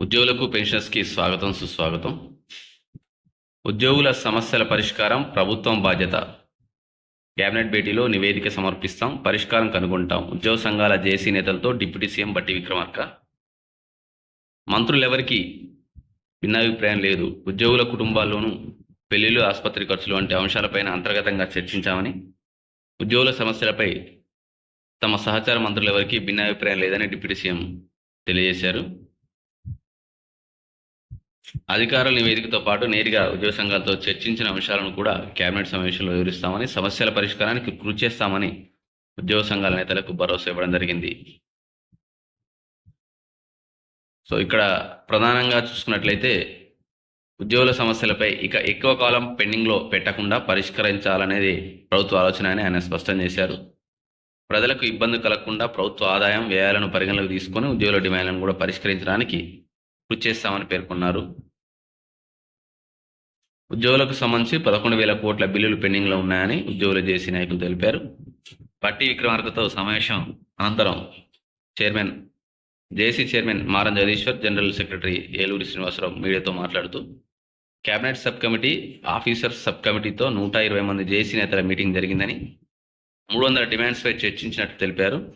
ఉద్యోగులకు పెన్షన్స్కి స్వాగతం సుస్వాగతం. ఉద్యోగుల సమస్యల పరిష్కారం ప్రభుత్వం బాధ్యత. కేబినెట్ భేటీలో నివేదిక సమర్పిస్తాం పరిష్కారం కనుగొంటాం. ఉద్యోగ సంఘాల జేసీ నేతలతో డిప్యూటీ సీఎం బట్టి విక్రమార్క. మంత్రులెవరికి భిన్నాభిప్రాయం లేదు. ఉద్యోగుల కుటుంబాల్లోనూ పెళ్ళిళ్ళు ఆసుపత్రి ఖర్చులు వంటి అంశాలపైన అంతర్గతంగా చర్చించామని ఉద్యోగుల సమస్యలపై తమ సహచార మంత్రులు ఎవరికి భిన్నాభిప్రాయం లేదని డిప్యూటీ సీఎం తెలియజేశారు. అధికారుల నివేదికతో పాటు నేరుగా ఉద్యోగ సంఘాలతో చర్చించిన అంశాలను కూడా కేబినెట్ సమావేశంలో వివరిస్తామని సమస్యల పరిష్కారానికి కృషి చేస్తామని ఉద్యోగ సంఘాల నేతలకు భరోసా ఇవ్వడం జరిగింది. సో ఇక్కడ ప్రధానంగా చూసుకున్నట్లయితే ఉద్యోగుల సమస్యలపై ఇక ఎక్కువ కాలం పెండింగ్లో పెట్టకుండా పరిష్కరించాలనేది ప్రభుత్వ ఆలోచన అని ఆయన స్పష్టం చేశారు. ప్రజలకు ఇబ్బంది కలగకుండా ప్రభుత్వ ఆదాయం వ్యయాలను పరిగణలోకి తీసుకొని ఉద్యోగుల డిమాండ్లను కూడా పరిష్కరించడానికి కృషి చేస్తామని పేర్కొన్నారు. ఉద్యోగులకు సంబంధించి పదకొండు వేల కోట్ల బిల్లులు పెండింగ్లో ఉన్నాయని ఉద్యోగుల జేసీ నాయకులు తెలిపారు. పట్టి విక్రమార్కతో సమావేశం అనంతరం chairman JC chairman Maram Jagadeeshwar general secretary Eluri Srinivasarao మీడియాతో మాట్లాడుతూ cabinet sub committee officers sub కమిటీతో నూట ఇరవై మంది జేసీ నేతల మీటింగ్ జరిగిందని మూడు వందల డిమాండ్స్పై చర్చించినట్టు తెలిపారు.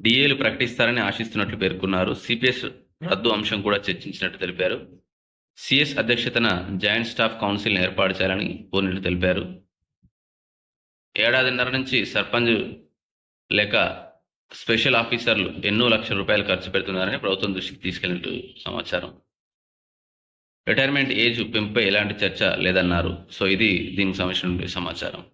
డిఏలు ప్రకటిస్తారని ఆశిస్తున్నట్లు పేర్కొన్నారు. సిపిఎస్ రద్దు అంశం కూడా చర్చించినట్టు తెలిపారు. సిఎస్ అధ్యక్షతన జాయింట్ స్టాఫ్ కౌన్సిల్ని ఏర్పాటు చేయాలని కోరినట్టు తెలిపారు. ఏడాదిన్నర నుంచి సర్పంచ్ లేక స్పెషల్ ఆఫీసర్లు ఎన్నో లక్షల రూపాయలు ఖర్చు పెడుతున్నారని ప్రభుత్వం దృష్టికి తీసుకెళ్ళినట్టు సమాచారం. రిటైర్మెంట్ ఏజ్ పెంపై ఎలాంటి చర్చ లేదన్నారు. సో ఇది దీనికి సంబంధించిన సమాచారం.